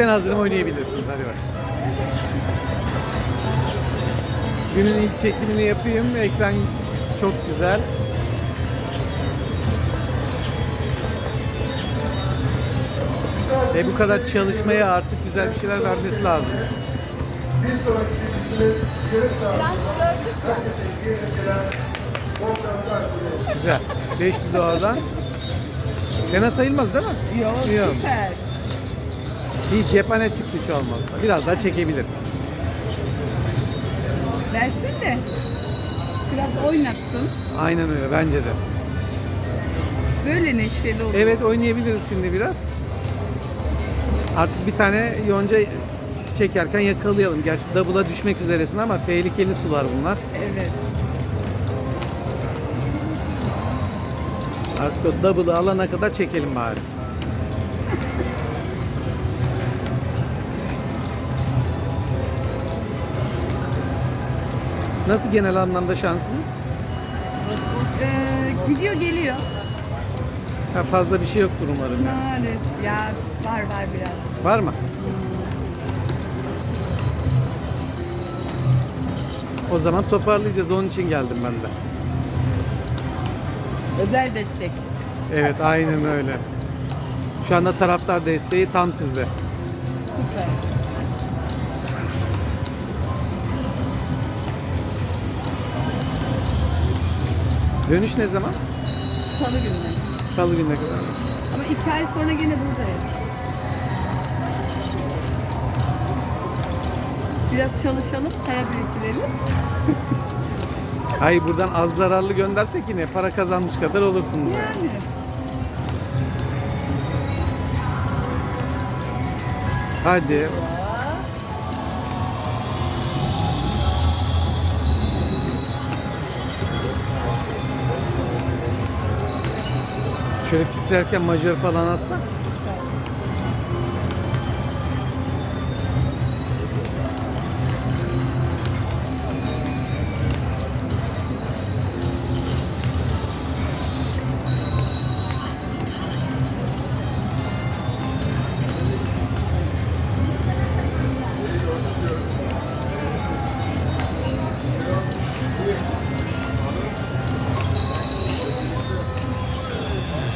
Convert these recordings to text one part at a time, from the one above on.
Ben hazırım oynayabilirsiniz. Hadi bak. Günün ilk çekimini yapayım. Ekran çok güzel. Ve bu kadar çalışmaya artık güzel bir şeyler vermesi lazım. Güzel. 500 doğadan. Fena sayılmaz değil mi? Yok Yok. süper. Bir cephane çıktı hiç olmazsa. Biraz daha çekebilir. Versin de biraz oynatsın. Aynen öyle bence de. Böyle neşeli olur. Evet oynayabiliriz şimdi biraz. Artık bir tane yonca çekerken yakalayalım. Gerçi double'a düşmek üzeresin ama tehlikeli sular bunlar. Evet. Artık o double'ı alana kadar çekelim bari. Nasıl genel anlamda şansınız? Ee, gidiyor geliyor. Ha, fazla bir şey yoktur umarım. ya. Maalesef. Ya var var biraz. Var mı? O zaman toparlayacağız. Onun için geldim ben de. Özel destek. Evet aynen öyle. Şu anda taraftar desteği tam sizde. Süper. Dönüş ne zaman? Salı günü. Salı gününe kadar. Ama iki ay sonra gene buradayız. Biraz çalışalım, para biriktirelim. Hayır buradan az zararlı göndersek yine para kazanmış kadar olursunuz. Yani. Hadi. Şöyle titrerken majör falan atsa.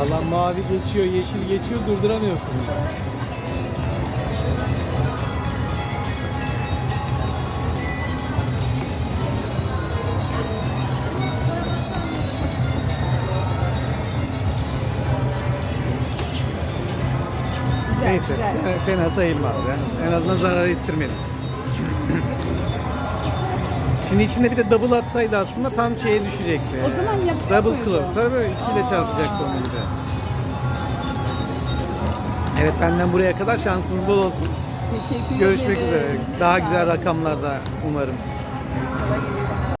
Valla mavi geçiyor, yeşil geçiyor durduramıyorsun. Neyse, fena sayılmaz ya. En azından zarar ettirmedim. Şimdi içinde bir de double atsaydı aslında tam şeye düşecekti. O zaman yapıyor Double muydu? club. Tabii böyle ikiyle çarpacaktı onu bir de. Evet benden buraya kadar şansınız bol olsun. Teşekkür Görüşmek ederim. üzere. Daha güzel rakamlarda umarım.